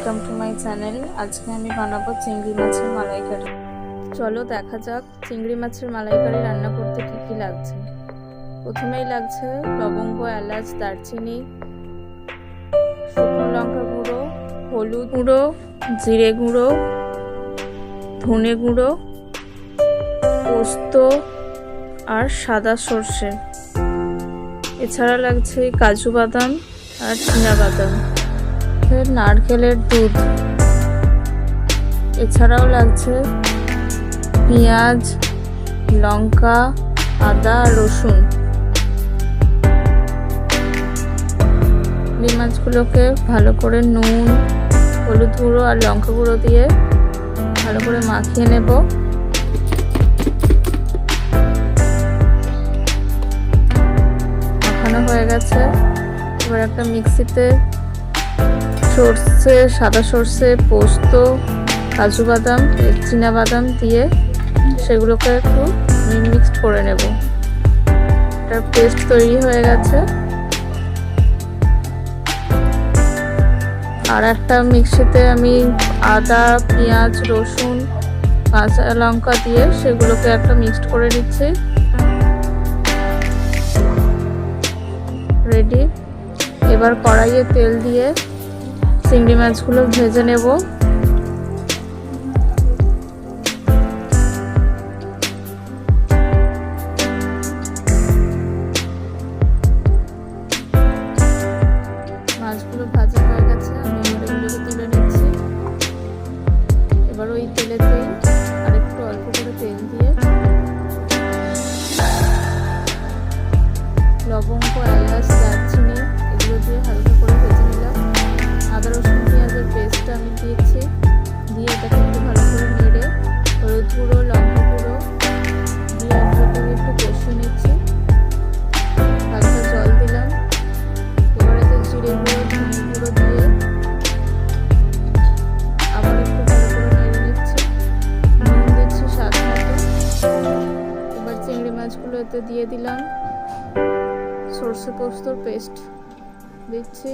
Welcome to my channel আজকে আমি বানাবো চিংড়ি মাছের মালাইকারি। চলো দেখা যাক চিংড়ি মাছের মালাইকারি রান্না করতে কী কী লাগছে। প্রথমেই লাগছে লবঙ্গ, এলাচ, দারচিনি, শুকনো লঙ্কা গুঁড়ো, হলুদ গুঁড়ো, জিরে গুঁড়ো, ধনে গুঁড়ো, পোস্ত আর সাদা সর্ষে। এছাড়া লাগছে কাজু বাদাম আর চীনা বাদাম। ফের নারকেলের দুধ। এছাড়াও লাগছে পেঁয়াজ, লঙ্কা, আদা, রসুন। এই মাছগুলোকে ভালো করে নুন, হলুদ গুঁড়ো আর লঙ্কা গুঁড়ো দিয়ে ভালো করে মাখিয়ে নেব। মাখানো হয়ে গেছে। এবার একটা মিক্সিতে সর্ষে, সাদা সর্ষে, পোস্ত, কাজু বাদাম চীনা বাদাম দিয়ে সেগুলোকে একটু মিক্সড করে নেব। একটা পেস্ট তৈরি হয়ে গেছে। আর একটা মিক্সিতে আমি আদা, পেঁয়াজ, রসুন, কাঁচা লঙ্কা দিয়ে সেগুলোকে একটা মিক্সড করে নিচ্ছি। রেডি? এবার কড়াইয়ে তেল দিয়ে চিংড়ি মাছগুলো ভেজে নেব। এতে দিয়ে দিলাম সর্ষে পোস্তর পেস্ট। দিচ্ছি।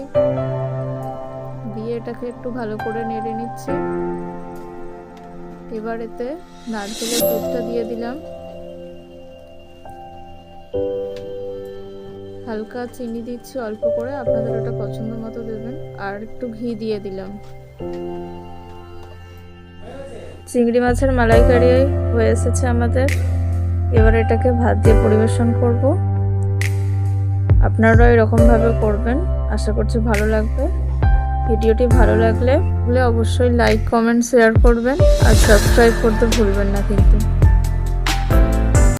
দিয়ে এটাকে একটু ভালো করে নেড়ে নিচ্ছি। এবার এতে নারকেলের দুধটা দিয়ে দিলাম। হালকা চিনি দিচ্ছি অল্প করে, আপনাদের ওটা পছন্দ মতো দেবেন। আর একটু ঘি দিয়ে দিলাম। চিংড়ি মাছের মালাইকারি হয়ে এসেছে আমাদের। এবার এটাকে ভাত দিয়ে পরিবেশন করব। আপনারাও এরকমভাবে করবেন। আশা করছি ভালো লাগবে। ভিডিওটি ভালো লাগলে অবশ্যই লাইক কমেন্ট শেয়ার করবেন। আর সাবস্ক্রাইব করতে ভুলবেন না কিন্তু।